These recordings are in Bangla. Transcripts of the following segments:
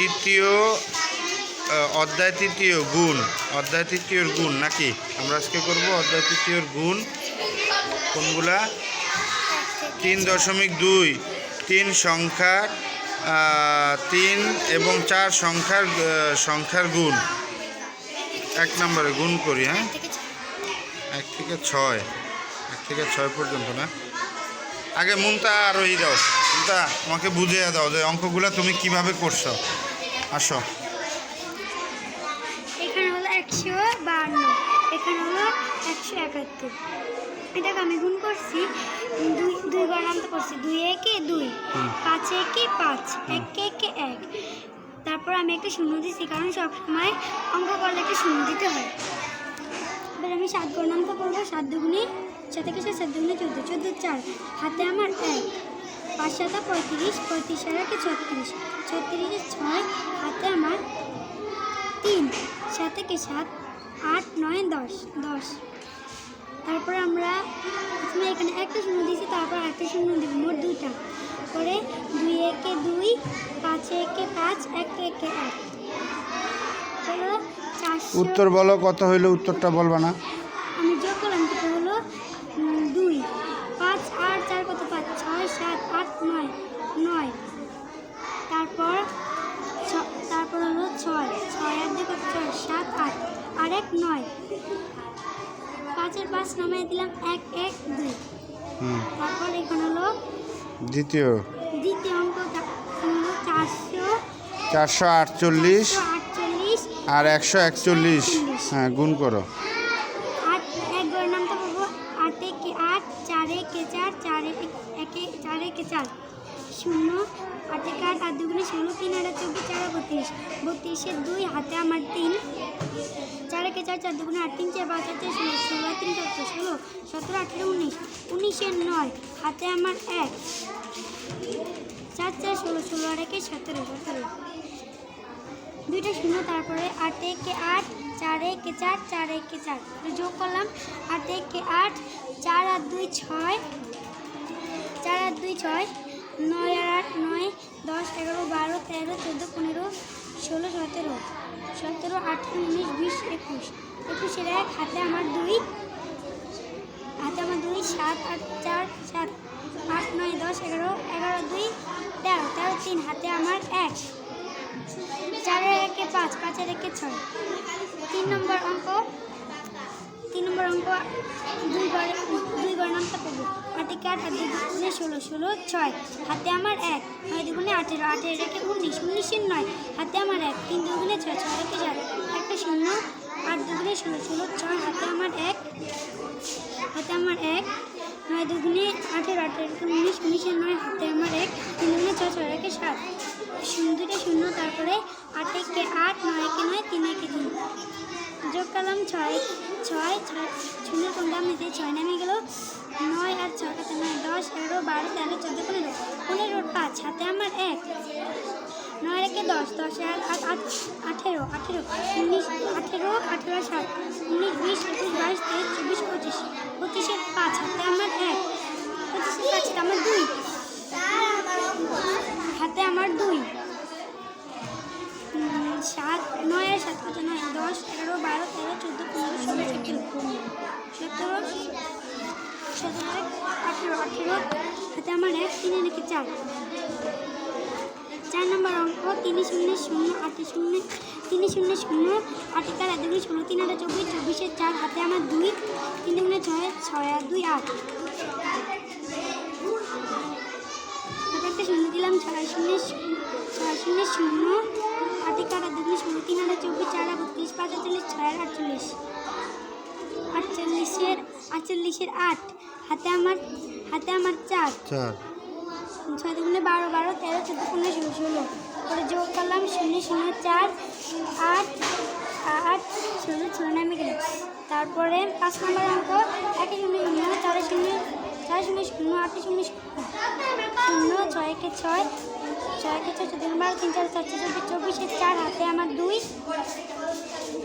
তৃতীয় অধ্যায় তৃতীয় গুণ। অধ্যায় তৃতীয়র গুণ নাকি? আমরা আজকে করব অধ্যায় তৃতীয়র গুণ। কোনগুলা? তিন দশমিক দুই। তিন সংখ্যার তিন এবং চার সংখ্যার সংখ্যার গুণ। এক নম্বরে গুণ করি হ্যাঁ? এক থেকে ছয়। এক থেকে ছয় পর্যন্ত, না? আগে মুনতা আরোহী দাও মুনতা আমাকে বুঝিয়ে দাও যে অঙ্কগুলো তুমি কীভাবে করছ। আসো। এখানে হলো একশো বাহান্ন এখানে হলো একশো একাত্তর। এটাকে আমি গুণ করছি দুই দুই গণান্ত করছি দুই একে দুই পাঁচ একে পাঁচ এক একে এক। তারপর আমি একটা শূন্য দিচ্ছি কারণ সবসময় অঙ্ক করলে একটা শূন্য দিতে হয়। এবার আমি সাত গণান্ত করব সাত দুগুণে সাত সাত সাত দুগুণে চোদ্দ চোদ্দ চার। হাতে আমার এক পাঁচ সাতা পঁয়ত্রিশ পঁয়ত্রিশ আর একে ছত্রিশ। ছত্রিশে ছয় হাতে আমার তিন সাত থেকে সাত আট নয় দশ দশ। তারপর আমরা প্রথমে এখানে একটা শূন্য দিয়েছি তারপর একটা শূন্য দিব মোট দুইটা। পরে দুই একে দুই পাঁচ একে পাঁচ এক একে এক। উত্তর বলো কত হইল উত্তরটা বলবা না। আমি যোগ করলাম যেটা হলো দুই। পাঁচ আট চার কত? পাঁচ ছয় সাত আট নয় নয়। তারপর ছ- তারপর হলো ছয় ছয় দুই কত ছয়? সাত আট। আর এক নয়। পাঁচের পাঁচ নামাই দিলাম এক এক দুই। তারপর এখানে হলো দ্বিতীয়। দ্বিতীয় অঙ্ক হলো চারশো চারশো আটচল্লিশ আটচল্লিশ আর একশো একচল্লিশ। হ্যাঁ গুণ করো। আট এক গড়ের নামটা বলব। আট একে আট চার একে চার চার চার একে চার? শূন্য, আট একে আট আট দুগুণে ষোলো, তিন আট চব্বিশ, চার বত্রিশ। বত্রিশের দুই, হাতে আমার তিন। চার একে চার? চার দুগুণে আট, তিন, চার, পাঁচ আট চার ষোলো ষোলো তিন সতেরো ষোলো, সতেরো, আঠেরো, উনিশ। উনিশের নয়, হাতে আমার এক। চার চার, ষোলো ষোলো আর একে সতেরো সতেরো। দুইটা শূন্য, তারপরে আট একে আট, চার একে চার চার একে চার। যোগ করলাম। আট একে আট, চার আর দুই, ছয়। চার আর দুই ছয়, নয় আট নয় দশ, এগারো, বারো, তেরো, চোদ্দ, পনেরো, ষোলো, সতেরো সতেরো, আঠেরো, উনিশ, বিশ, একুশ। একুশের এক, হাতে আমার দুই, হাতে আমার দুই, সাত আট চার, সাত আট নয়, দশ, এগারো এগারো, দুই, তেরো তেরো, তিন, হাতে আমার এক। চারের একে পাঁচ, পাঁচের একে ছয়। অঙ্ক দুই গড়ে দুই গড় নামটা পাবো আটে আট দুই? দুগুণে ষোলো ষোলো, ছয়। হাতে আমার এক, নয় দুগুণে আঠেরো। আঠেরো একে উনিশ, উনিশের নয়। হাতে আমার এক, তিন দুগুণে ছয় ছয় একে চার। একটা শূন্য, আট দুগুণে ষোলো ষোলো, ছয়। হাতে আমার এক, হাতে আমার এক, নয় দুগুণে আঠেরো আঠেরো একে উনিশ, উনিশের নয়। হাতে আমার এক, তিন দুগুণে ছয় ছয় একে সাত। শূন্য দুটো শূন্য, তারপরে আট আট, নয় একে নয় তিন একে তিন যোগ করলাম ছয়। ছয় ছয়, শূন্য কমলাম নিতে ছয় নামে গেল। নয় আর ছয় কত নয়, দশ, এগারো, বারো, তেরো, চোদ্দ, পনেরো। পনেরোর পাঁচ হাতে আমার এক। নয় একে দশ দশ আর আট আঠেরো আঠেরো, উনিশ, আঠেরো আঠেরো সাত, উনিশ, বিশ, একুশ, বাইশ, তেইশ, চব্বিশ, পঁচিশ, পঁচিশের পাঁচ হাতে আমার এক, পঁচিশের পাঁচ আমার দুই। সাত কত নয় দশ এগারো বারো তেরো চোদ্দ পনেরো ষোলো সতেরো সতেরো সতেরো আঠেরো আঠেরো হাতে আমার এক তিনে নাকি চার চার নম্বর অঙ্ক তিনে শূন্য শূন্য আটে শূন্য তিনে শূন্য শূন্য আটে চার আর দুই ষোলো তিন আটে চব্বিশ চব্বিশের চার হাতে আমার দুই তিন দুগুণে ছয় ছয় আর দুই আট একটা শূন্য দিলাম ছয় শূন্য শূন্য ছয় শূন্য শূন্য আটচল্লিশ ছয় আর আটচল্লিশ। আটচল্লিশের আটচল্লিশের আট। হাতে আমার হাতে আমার চার। চার। ছয় দুগুণে বারো বারো তেরো চোদ্দ পনেরো ষোলো ষোলো। করে যোগ করলাম শূন্য শূন্য চার আট আট ষোলো ষোলো নামে গেল তারপরে পাঁচ নম্বর অঙ্ক একই শূন্য শূন্য চারে শূন্য চার শূন্য শূন্য আটে শূন্য শূন্য ছয়কে ছয় ছয়কে ছয় ছয় ছয় চোদ্দ বারো, তিন চার চার চোদ্দ চব্বিশে চার, হাতে আমার দুই,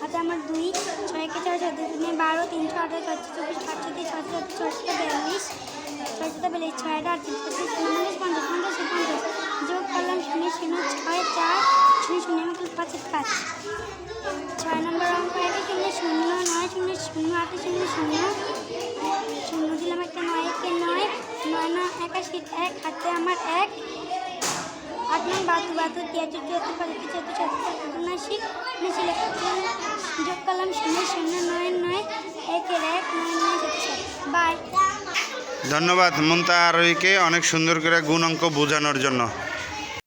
হাতে আমার দুই, ছয়কে ছয় চোদ্দ তিনে বারো, তিনশো আঠারো ছয়শো চব্বিশ সাতশো তিন ছয়শো ছয়শো বিয়াল্লিশ ছয়শো বিয়াল্লিশ, ছয়টা আটত্রিশ পঞ্চাশ পঞ্চাশ এক হাতে আমার এক আট বাতু বাহাত্তর তিয়াত্তর পঁচাত্তর চুয়াত্তর উনআশি উনআশি যোগ করলাম শূন্য শূন্য নয় নয় একের এক নয় নয় বাই ধন্যবাদ মমতা আরোহীকে অনেক সুন্দর করে গুণ অঙ্ক বোঝানোর জন্য